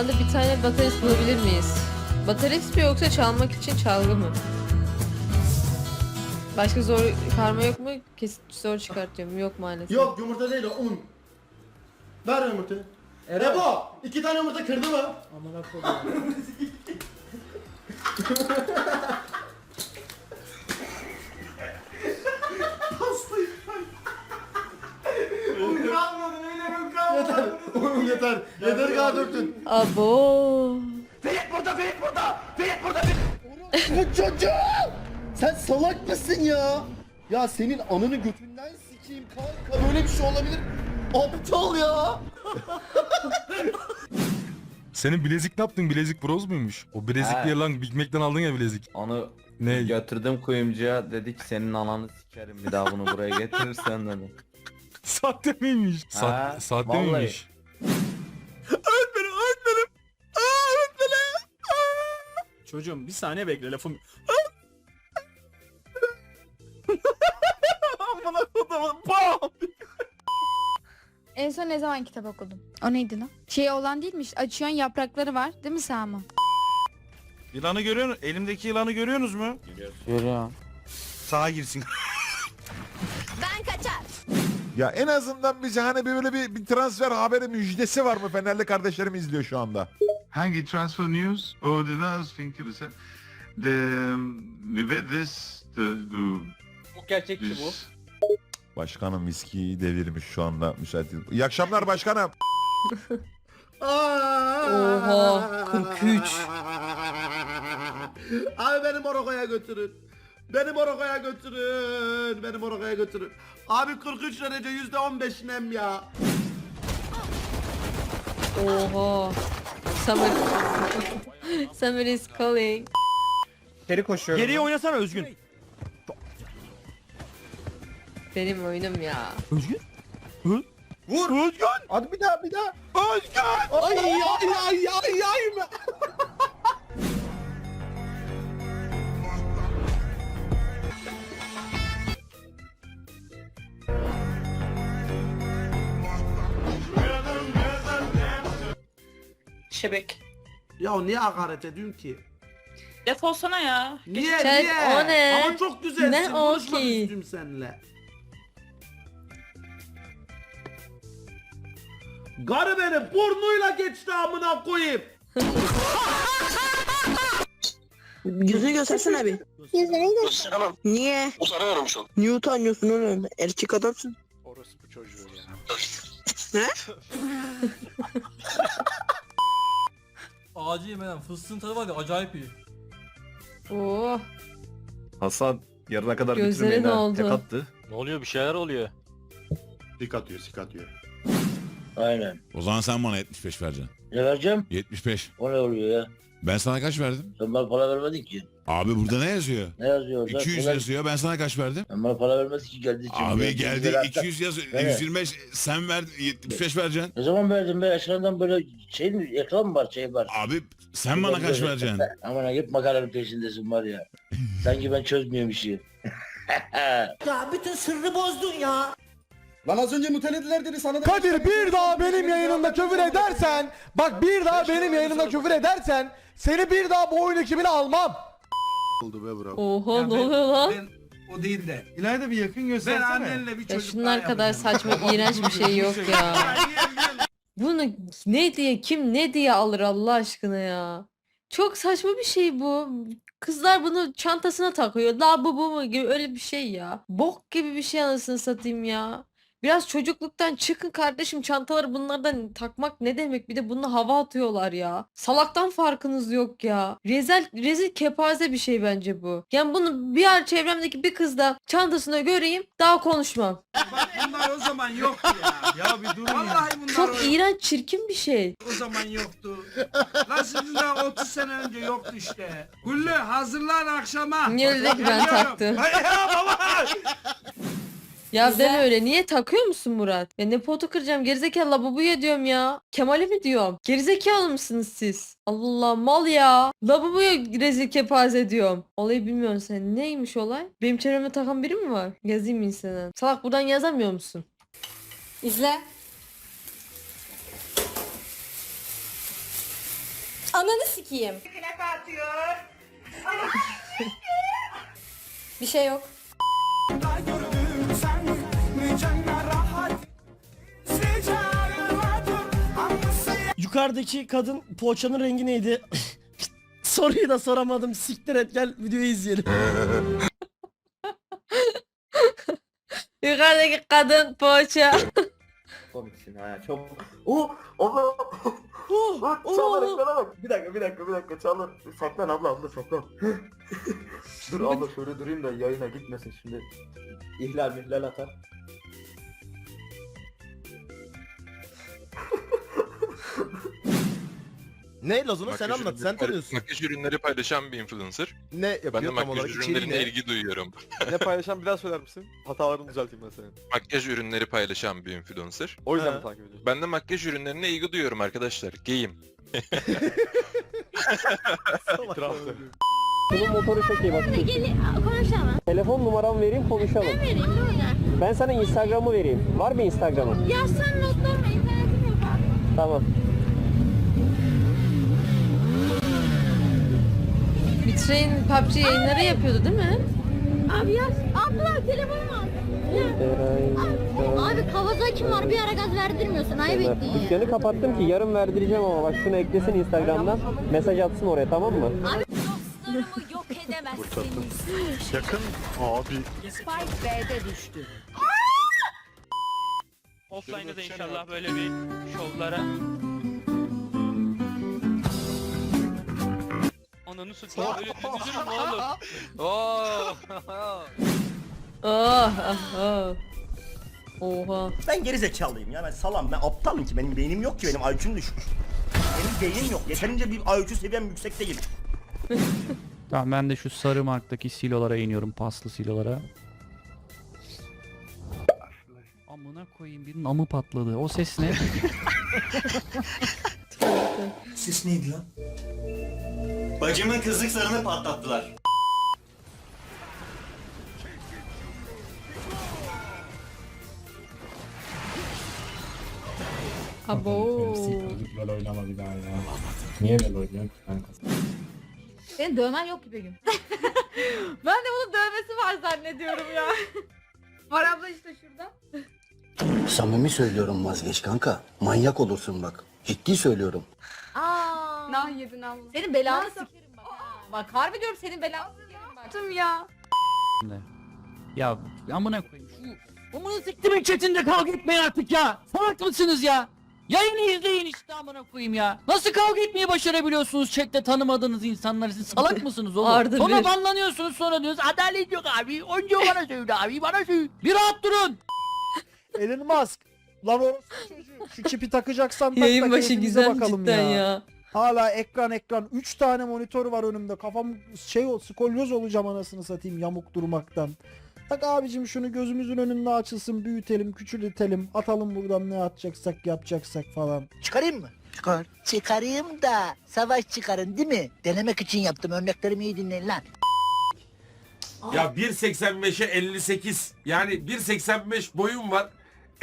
Bana da bir tane baterist bulabilir miyiz? Baterist mi yoksa çalmak için çalgı mı? Başka zor karma yok mu? Kesin zor çıkartıyorum. Yok maalesef. Yok yumurta değil o un. Ver yumurtayı. Ebo! iki tane yumurta kırdı mı? Amına koyayım. yeter. Yeter kadar döktün. Abo. Bu çocuğum! Sen salak mısın ya? Ya senin ananı götünden sikeyim kanka böyle bir şey olabilir. Aptal ya. Senin bilezik ne yaptın? Bilezik broz muymuş? O bilezik Ha. diye lan Big Mac'ten aldın ya bilezik. Onu Ne? götürdüm kuyumcuya dedi ki senin ananı sikerim bir daha bunu buraya getirirsen dedi. Sahte miymiş? Sa Ha, sahte vallahi. miymiş? Çocuğum bir saniye bekle lafım. Amına kodumun. Bam! En son ne zaman kitap okudun? O neydi lan? Şey olan değilmiş. Açıyorsun yaprakları var. Değil mi Sami? Yılanı görüyor musun? Elimdeki yılanı görüyorsunuz mu? Görüyorum. Sağa girsin. Ya en azından bize hani böyle bir, bir transfer haberi müjdesi var mı? Fenerli kardeşlerim izliyor şu anda. Hangi transfer news? O sen. Det, vi vet this, the, Bu gerçekçi this. Başkanım viskiyi devirmiş şu anda müsait. değil. İyi akşamlar başkanım. Oha, 43. Abi beni Morokko'ya götürün. Beni Morokko'ya götürün. Beni Morokko'ya götürün. Abi 43 derece yüzde 15 nem ya. Oha. Summer. Summer is calling. Geriye oynasana Özgün. Benim oyunum ya. Vur. Özgün. Hadi bir daha bir daha. Özgün. Ay ay ay ay ay. Şebek. Ya niye hakaret ediyorsun ki? Defolsana ya. Niye Chat, niye? o ne? Ama çok güzelsin. Ne o Konuşmak ki? istiyorum seninle. Garı beni burnuyla geçti amına koyayım. Yüzünü göstersene bir. Yüzünü göster. Niye? Utanıyorum çok. Niye utanıyorsun oğlum? Erkek adamsın. Orospu çocuğu ya. Ne? Ağacı yemeden fıstığın tadı var ya acayip iyi. Oo. Hasan yarına kadar Gözleri bitirmeyin ha. Tek attı. Ne oluyor bir şeyler oluyor. Sik atıyor, sik atıyor. Aynen. O zaman sen bana 75 vereceksin. Ne vereceğim? 75. O ne oluyor ya? Ben sana kaç verdim? Sen bana para vermedin ki. Abi burada ne yazıyor? Ne yazıyor orada? 200 Ulan, yazıyor. Ben sana kaç verdim? Ben bana para vermedin ki geldi için. Abi geldi yüz lira attım. 200 yazıyor. Evet. 125 sen ver 75 vereceksin. Ne zaman verdin be? Ekrandan böyle şey mi? Ekran mı var? Şey var. Abi sen bana kaç vereceksin? Aman ha hep makaranın peşindesin var ya. Sanki ben çözmüyorum işi. Ya bütün sırrı bozdun ya. Lan az önce mutelediler dedi sana da. Kadir bir daha benim yayınımda küfür edersen bak bir daha benim yayınımda küfür edersen seni bir daha bu oyun ekibine almam. Oldu be bro. Oha ne oluyor lan? O değil de. İlayda bir yakın göstersene. Ben annenle bir Ya çocuk şunlar kadar saçma iğrenç bir şey yok ya. Bunu ne diye kim ne diye alır Allah aşkına ya. Çok saçma bir şey bu. Kızlar bunu çantasına takıyor. La bu bu mu gibi öyle bir şey ya. Bok gibi bir şey anasını satayım ya. Biraz çocukluktan çıkın kardeşim çantaları bunlardan takmak ne demek bir de bununla hava atıyorlar ya. Salaktan farkınız yok ya. Rezil, rezil kepaze bir şey bence bu. Yani bunu bir yer çevremdeki bir kızda çantasında göreyim daha konuşmam. Bunlar o zaman yoktu ya. ya bir durun Vallahi bunlar Çok iğrenç çirkin bir şey. o zaman yoktu. Lan daha 30 sene önce yoktu işte. Güllü hazırlan akşama. Niye öyle ki ben taktım? Ay ya baba. Ya deme öyle. Niye takıyor musun Murat? Ya ne potu kıracağım? Gerizekalı labubuya diyorum ya. Kemal'e mi diyorum? Gerizekalı mısınız siz? Allah mal ya. Labubuya rezil kepaze diyorum. Olayı bilmiyorsun sen. Neymiş olay? Benim çevreme takan biri mi var? Yazayım insana. Salak buradan yazamıyor musun? İzle. Ananı sikeyim. Bir şey yok. Yukarıdaki kadın poğaçanın rengi neydi? Soruyu da soramadım. Siktir et gel videoyu izleyelim. Yukarıdaki kadın poğaça. Komiksin ha çok. Oo, abla. Bak Çağlar ekrana bak. Bir dakika bir dakika bir dakika Çağlar. Saklan abla abla saklan. Dur abla şöyle durayım da yayına gitmesin şimdi. İhlal mihlal atar. Ne Lazona sen anlat sen tanıyorsun. Makyaj ürünleri paylaşan bir influencer. Ne yapıyor Ben de tam makyaj olarak içeriği ürünlerine ne? ilgi duyuyorum. Ne paylaşan bir daha söyler misin? Hatalarını düzelteyim ben senin. Makyaj ürünleri paylaşan bir influencer. O yüzden Ha. mi takip ediyorsun? Ben de makyaj ürünlerine ilgi duyuyorum arkadaşlar. Geyim. İtiraflı. Bunun motoru çok iyi bak. konuşalım. Telefon numaramı vereyim konuşalım. Vereyim ne olacak? Ben sana Instagram'ı vereyim. Var mı Instagram'ın? Ya sen notlarına internetim yok abi. Tamam. Bitrain PUBG yayınları yapıyordu değil mi? Abi ya abla telefonum al. Abi Kawasaki var bir ara gaz verdirmiyorsun ayıp ettin ya. Dükkanı kapattım ki yarın verdireceğim ama bak şunu eklesin Instagram'dan. Mesaj atsın oraya tamam mı? Dostlarımı yok edemezsiniz. Yakın abi. Spike B'de düştü. Offline'da da inşallah böyle bir şovlara. Ananı satayım öyle düzülür mü oğlum? Oh, ah, ah. Oha. Ben geri zekalıyım ya ben salam ben aptalım ki benim beynim yok ki benim IQ'm düşmüş. Benim beynim yok yeterince bir IQ seviyem yüksek değil. Tamam ben de şu sarı marktaki silolara iniyorum paslı silolara. Amına koyayım birinin amı patladı. O ses ne? Ses neydi lan? Bacımın kızlık sarını patlattılar. Abo. Böyle oynama bir daha ya. Niye böyle oynuyorsun ki kanka? Senin dövmen yok ki Begüm. ben de bunun dövmesi var zannediyorum ya. var abla işte şurada. Samimi söylüyorum vazgeç kanka. Manyak olursun bak. Ciddi söylüyorum. Aa. Nah yedin abla. Senin belanı sikerim bak. Bak harbi diyorum senin belanı sikerim bak. Yaptım ya. ya amına koyayım şu amına siktimin chatinde kavga etmeyin artık ya. Salak mısınız ya? Yayını izleyin işte amına koyayım ya. Nasıl kavga etmeyi başarabiliyorsunuz chatte tanımadığınız insanlar siz salak mısınız oğlum? Arda sonra bir. banlanıyorsunuz sonra diyorsunuz adalet yok abi. Önce bana söyle abi bana söyle. Bir rahat durun. Elon Musk. Lan orası çocuğu. Şu çipi takacaksan tak Yayın da başı keyfimize güzel bakalım cidden ya. Hala ekran ekran. 3 tane monitör var önümde. Kafam şey ol, skolyoz olacağım anasını satayım yamuk durmaktan. Tak abicim şunu gözümüzün önünde açılsın, büyütelim, küçültelim, atalım buradan ne atacaksak yapacaksak falan. Çıkarayım mı? Çıkar. Çıkarayım da savaş çıkarın değil mi? Denemek için yaptım örneklerimi iyi dinleyin lan. Ya 1.85'e 58. Yani 1.85 boyum var.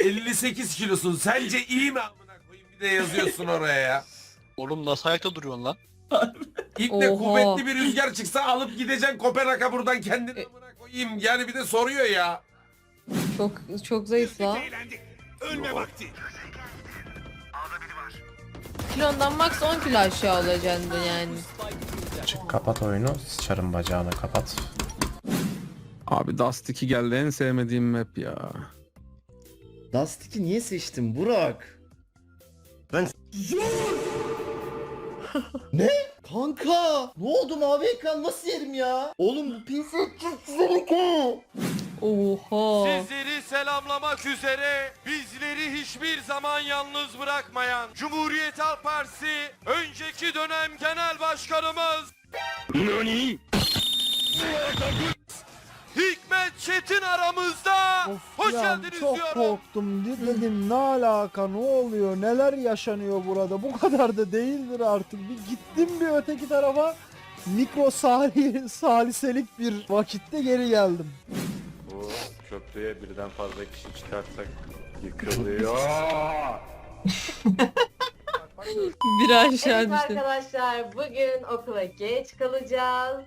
58 kilosun. Sence iyi mi amına koyayım bir de yazıyorsun oraya ya. Oğlum nasıl ayakta duruyorsun lan? İlk Oha. kuvvetli bir rüzgar çıksa alıp gideceksin Kopenhag'a buradan kendini amına koyayım. Yani bir de soruyor ya. Çok çok zayıf la. Ölme vakti. Kilondan max 10 kilo aşağı olacaksın yani. Çık kapat oyunu. Sıçarım bacağını kapat. Abi Dust 2 geldi en sevmediğim map ya. Dust 2 niye seçtin Burak? Ben- ne? Kanka! Ne oldu mavi ekran nasıl yerim ya? Oğlum bu pinsel çok güzel ha. Oha. Sizleri selamlamak üzere bizleri hiçbir zaman yalnız bırakmayan Cumhuriyet Halk Partisi önceki dönem genel başkanımız Hikmet Çetin aramızda. Hoş geldiniz çok diyorum. korktum. Dedim ne alaka ne oluyor neler yaşanıyor burada bu kadar da değildir artık. Bir gittim bir öteki tarafa mikro sali, saliselik bir vakitte geri geldim. Bu köprüye birden fazla kişi çıkarsak yıkılıyor. Biri aşağı Evet düştü. arkadaşlar bugün okula geç kalacağız.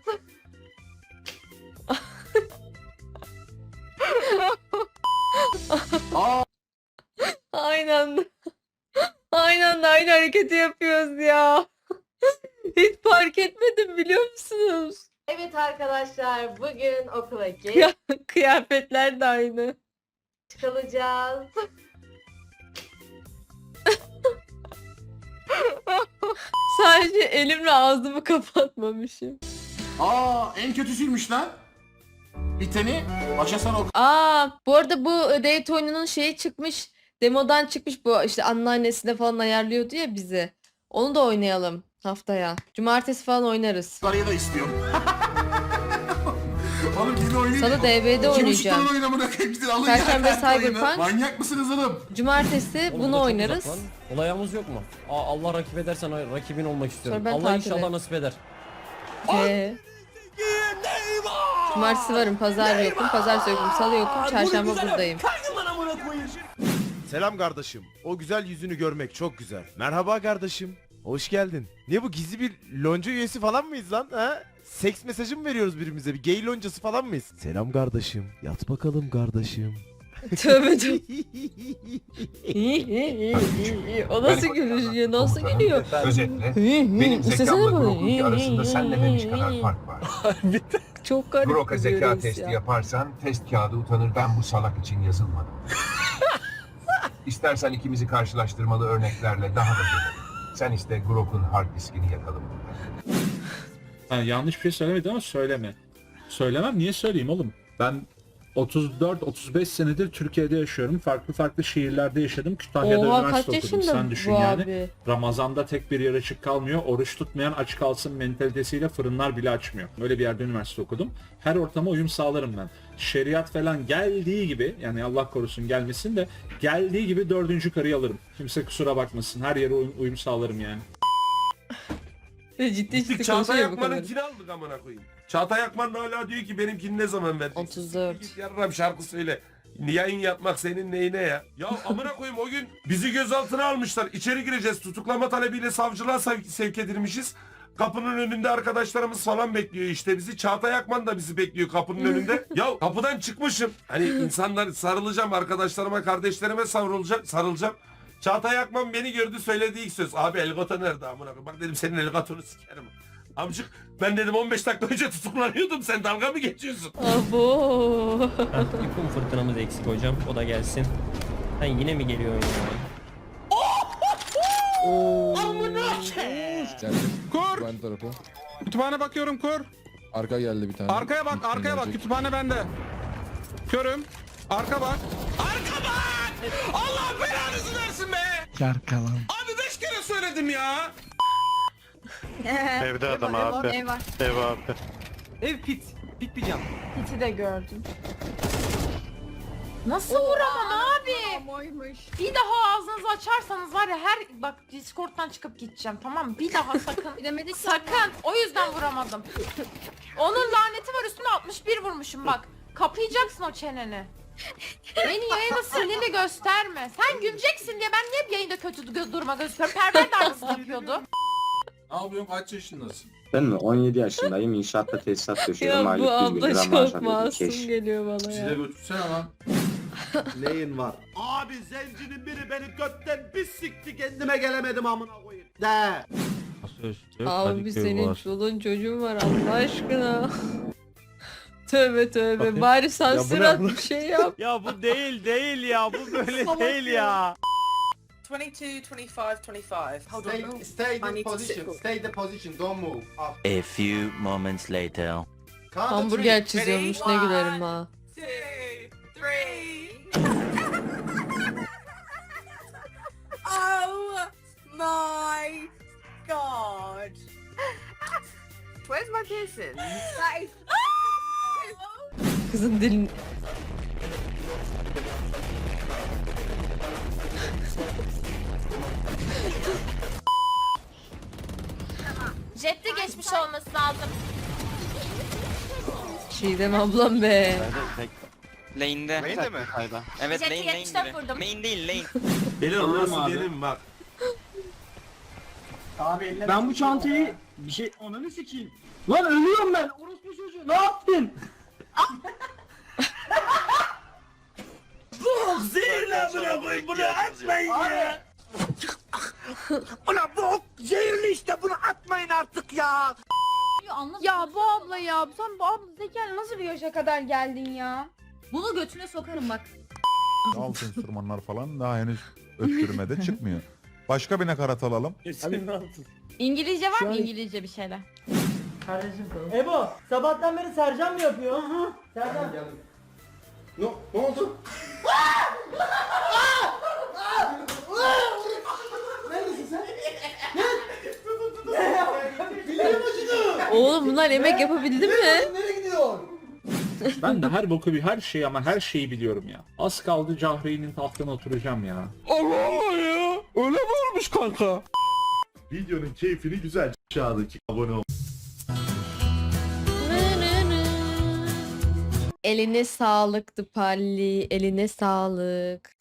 Aynı anda. Aynı anda aynı hareketi yapıyoruz ya. Hiç fark etmedim biliyor musunuz? Evet arkadaşlar bugün okula geç Ya kıyafetler de aynı. kalacağız. Sadece elimle ağzımı kapatmamışım. Aa en kötüsüymüş lan. Biteni başa sana ok. Aa bu arada bu date oyununun şeyi çıkmış. Demodan çıkmış bu işte anneannesine falan ayarlıyordu ya bizi. Onu da oynayalım haftaya. Cumartesi falan oynarız. Parayı da istiyorum. Oğlum gidin oynayın. Sana DB'de oynayacağım. oynamına gidin alın Perşembe ya. Cyberpunk. Manyak mısınız oğlum? Cumartesi bunu oynarız. Olayımız yok mu? Allah rakip edersen rakibin olmak istiyorum. Allah inşallah nasip eder. Ee, Cumartesi varım, pazar yokum, pazartesi yokum, salı yokum, çarşamba buradayım. Selam kardeşim. O güzel yüzünü görmek çok güzel. Merhaba kardeşim. Hoş geldin. Ne bu gizli bir lonca üyesi falan mıyız lan ha? Seks mesajı mı veriyoruz birbirimize? Bir gay loncası falan mıyız? Selam kardeşim. Yat bakalım kardeşim. Tövbe tövbe. o nasıl gülüş ya? Nasıl gülüyor? Özetle benim zekamla Grok'unki arasında sen dememiş kadar fark var. Çok garip Grok'a zeka testi ya. yaparsan test kağıdı utanır ben bu salak için yazılmadım. İstersen ikimizi karşılaştırmalı örneklerle daha da görelim. Sen iste Grok'un hard diskini yakalım. yanlış bir şey söylemedi ama söyleme. Söylemem niye söyleyeyim oğlum? Ben 34-35 senedir Türkiye'de yaşıyorum. Farklı farklı şehirlerde yaşadım. Kütahya'da Oha kaç üniversite okudum. yaşında Sen düşün bu yani. abi? Ramazan'da tek bir yer açık kalmıyor. Oruç tutmayan aç kalsın mentalitesiyle fırınlar bile açmıyor. Öyle bir yerde üniversite okudum. Her ortama uyum sağlarım ben. Şeriat falan geldiği gibi yani Allah korusun gelmesin de geldiği gibi dördüncü karıyı alırım. Kimse kusura bakmasın. Her yere uyum, uyum sağlarım yani. Ciddi ciddi konuşuyor bu kadar. Akman'ınkini aldık amına koyayım. Çağatay Akman da hala diyor ki benimkini ne zaman vereceksin? 34. Git yarram şarkı söyle. Yayın yapmak senin neyine ya? Ya amına koyayım o gün bizi gözaltına almışlar. İçeri gireceğiz. Tutuklama talebiyle savcılığa sev- sevk edilmişiz. Kapının önünde arkadaşlarımız falan bekliyor işte bizi. Çağatay Akman da bizi bekliyor kapının önünde. Ya kapıdan çıkmışım. Hani insanlar sarılacağım arkadaşlarıma, kardeşlerime sarılacağım. sarılacağım. Çağatay Akman beni gördü söylediği ilk söz. Abi Elgato nerede amına koyayım? Bak dedim senin Elgato'nu sikerim. Amcık ben dedim 15 dakika önce tutuklanıyordum. Sen dalga mı geçiyorsun? Abo. Kum fırtınamız eksik hocam. O da gelsin. Sen yine mi geliyorsun ya? Kur. Ben tarafı. Kütüphane bakıyorum kur. Arka geldi bir tane. Arkaya bak arkaya bak kütüphane bende. Körüm. Arka bak. Arka bak! Allah belanızı versin be! Abi beş kere söyledim ya. Evde adam abi. Ev var. Ev abi. Ev pit. Pit bir cam. Hiç'i de gördüm. Nasıl vuramam abi? Bir daha ağzınızı açarsanız var ya her bak Discord'dan çıkıp gideceğim tamam mı? Bir daha sakın. Bilemedik sakın. O yüzden vuramadım. Onun laneti var üstüne 61 vurmuşum bak. Kapayacaksın o çeneni. Beni yayında sinirli gösterme. Sen güleceksin diye ben niye hep yayında kötü gö- duruma gösteriyorum? Perver aynısını yapıyordu. Ne yapıyorsun kaç yaşındasın? Ben mi? 17 yaşındayım. İnşaatta tesisat döşüyorum. ya bu Aylık 100 bin abla lira maaş çok alıyorum. masum Keş. geliyor bana ya. götürsene lan. Neyin var? Abi zencinin biri beni götten bir sikti kendime gelemedim amına koyayım. De. Abi senin çoluğun çocuğun var Allah aşkına. tövbe tövbe bari sansür at bir şey yap. Ya bu değil değil ya bu böyle değil ya. 22, 25, 25. Hold Stay, stay I the need to sit position. cool. Stay the position. Don't move. Up. A few moments later. Count to Hamburger three. çiziyormuş ne gülerim ha. Two, three. oh my god. Where's my piercing? That is... Kızın dilin... Jette geçmiş olması lazım. Çiğdem ablam be. Lane'de. Main'de mi? Evet Jet'i lane lane 74 gibi. vurdum. Main değil lane. Benim orası benim bak. Ben bu çantayı bir şey ananı sikeyim. Lan ölüyorum ben. Orospu çocuğu ne yaptın? Bu zehirli amına koyayım bunu atmayın ya. Ulan bu zehirli işte bunu atmayın artık ya. Ya bu abla ya sen bu abla zekanla nasıl bir yaşa kadar geldin ya? Bunu götüne sokarım bak. Alt enstrümanlar falan daha henüz öttürmede çıkmıyor. Başka bir nakarat alalım. İngilizce var mı İngilizce bir şeyler? Ebo sabahtan beri Sercan mı yapıyor? Sercan. Ne, ne oldu? Oğlum bunlar yemek yapabildi mi? Nereye gidiyor? Ben de her boku bir her şeyi ama her şeyi biliyorum ya. Az kaldı Cahreyn'in tahtına oturacağım ya. Allah Allah ya. Öyle mi olmuş kanka? Videonun keyfini güzel aşağıdaki abone ol. Eline sağlıktı Palli, eline sağlık.